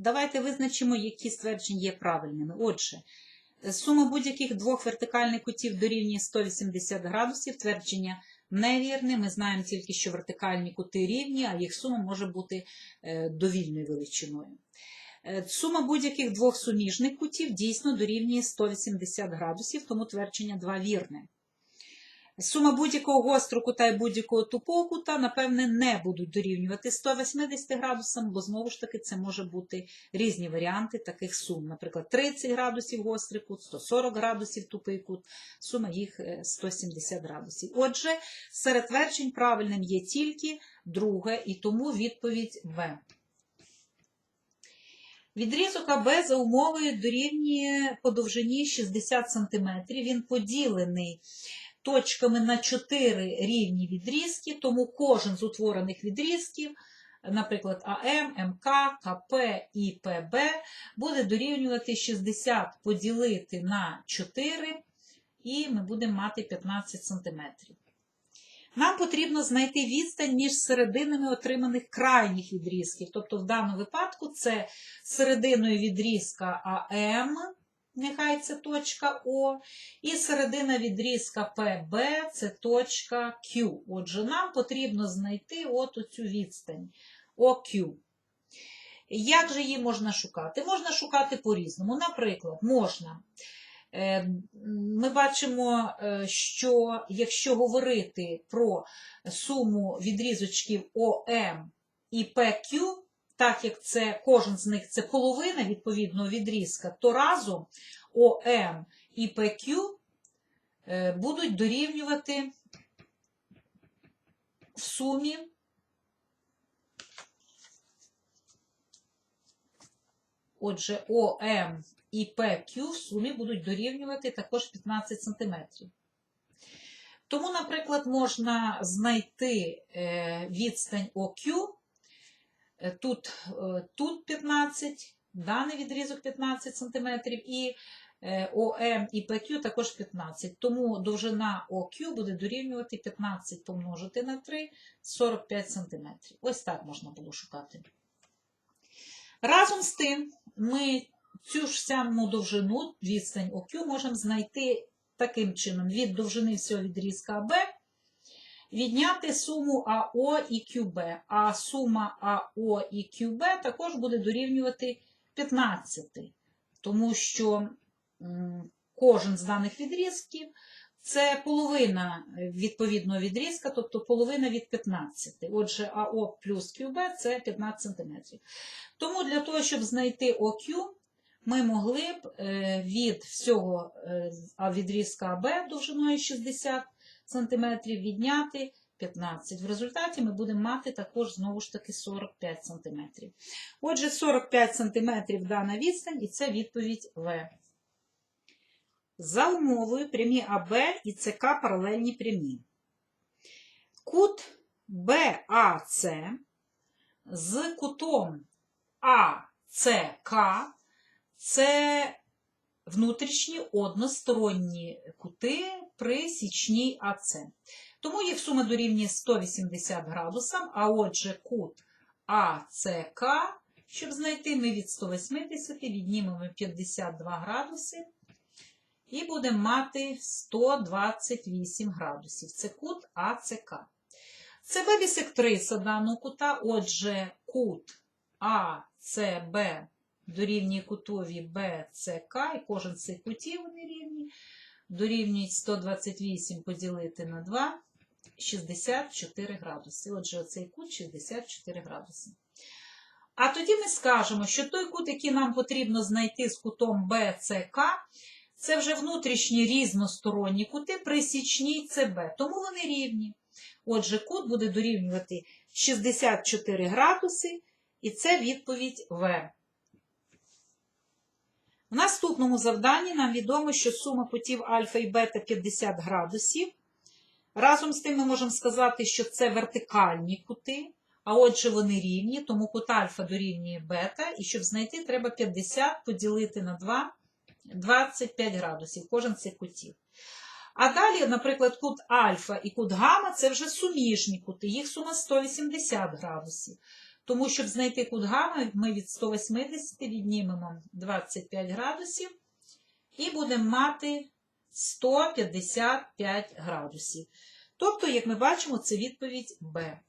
Давайте визначимо, які ствердження є правильними. Отже, сума будь-яких двох вертикальних кутів дорівнює 180 градусів. Твердження невірне. Ми знаємо тільки, що вертикальні кути рівні, а їх сума може бути е, довільною величиною. Е, Сума будь-яких двох суміжних кутів дійсно дорівнює 180 градусів, тому твердження 2 вірне. Сума будь-якого гострого кута і будь-якого тупого кута, напевне, не будуть дорівнювати 180 градусам, бо знову ж таки це може бути різні варіанти таких сум. Наприклад, 30 градусів гострий кут, 140 градусів тупий кут, сума їх е, 170 градусів. Отже, серед тверджень правильним є тільки друге, і тому відповідь В. Відрізок АБ за умовою дорівнює по довжині 60 см. Він поділений точками на 4 рівні відрізки, тому кожен з утворених відрізків, наприклад, АМ, МК, КП і ПБ, буде дорівнювати 60 поділити на 4, і ми будемо мати 15 см. Нам потрібно знайти відстань між серединами отриманих крайніх відрізків. Тобто, в даному випадку це серединою відрізка АМ, нехай це точка О, і середина відрізка ПБ це точка Q. Отже, нам потрібно знайти от оцю відстань ОQ. Як же її можна шукати? Можна шукати по-різному. Наприклад, можна. Е, Ми бачимо, е, що якщо говорити про суму відрізочків ОМ і PQ, так як це кожен з них це половина відповідного відрізка, то разом ОМ і PQ е, будуть дорівнювати в сумі Отже, ОМ і ПQ в сумі будуть дорівнювати також 15 см. Тому, наприклад, можна знайти е, відстань ОQ, е, тут, е, тут 15, даний відрізок 15 см, і ОМ і ПQ також 15. Тому довжина ОQ буде дорівнювати 15 помножити на 3 45 см. Ось так можна було шукати. Разом з тим, ми цю ж саму довжину, відстань ОQ, можемо знайти таким чином від довжини всього відрізка АБ, відняти суму АО і QB. А сума АО і QB також буде дорівнювати 15, тому що кожен з даних відрізків це половина відповідного відрізка, тобто половина від 15. Отже, АО плюс QB це 15 см. Тому для того, щоб знайти OQ, ми могли б е, від всього е, відрізка АБ довжиною 60 см відняти 15. В результаті ми будемо мати також знову ж таки 45 см. Отже, 45 см дана відстань, і це відповідь В. За умовою прямі АБ і ЦК паралельні прямі. Кут БАЦ з кутом АЦК це внутрішні односторонні кути при січній АЦ. Тому їх сума дорівнює 180 градусам, а отже кут АЦК, щоб знайти, ми від 180 віднімемо 52 градуси і будемо мати 128 градусів. Це кут АЦК. Це бісектриса даного кута, отже, кут АЦБ дорівнює кутові БЦК, і кожен з цих кутів рівні, дорівнюють 128 поділити на 2, 64 градуси. Отже, оцей кут 64 градуси. А тоді ми скажемо, що той кут, який нам потрібно знайти з кутом БЦК, це вже внутрішні різносторонні кути при січній ЦБ, тому вони рівні. Отже, кут буде дорівнювати 64 градуси, і це відповідь В. В наступному завданні нам відомо, що сума кутів альфа і бета 50 градусів. Разом з тим ми можемо сказати, що це вертикальні кути, а отже, вони рівні, тому кут альфа дорівнює бета, і щоб знайти, треба 50 поділити на 2, 25 градусів, кожен з цих кутів. А далі, наприклад, кут альфа і кут гамма – це вже суміжні кути, їх сума 180 градусів. Тому, щоб знайти кут гами, ми від 180 віднімемо 25 градусів і будемо мати 155 градусів. Тобто, як ми бачимо, це відповідь Б.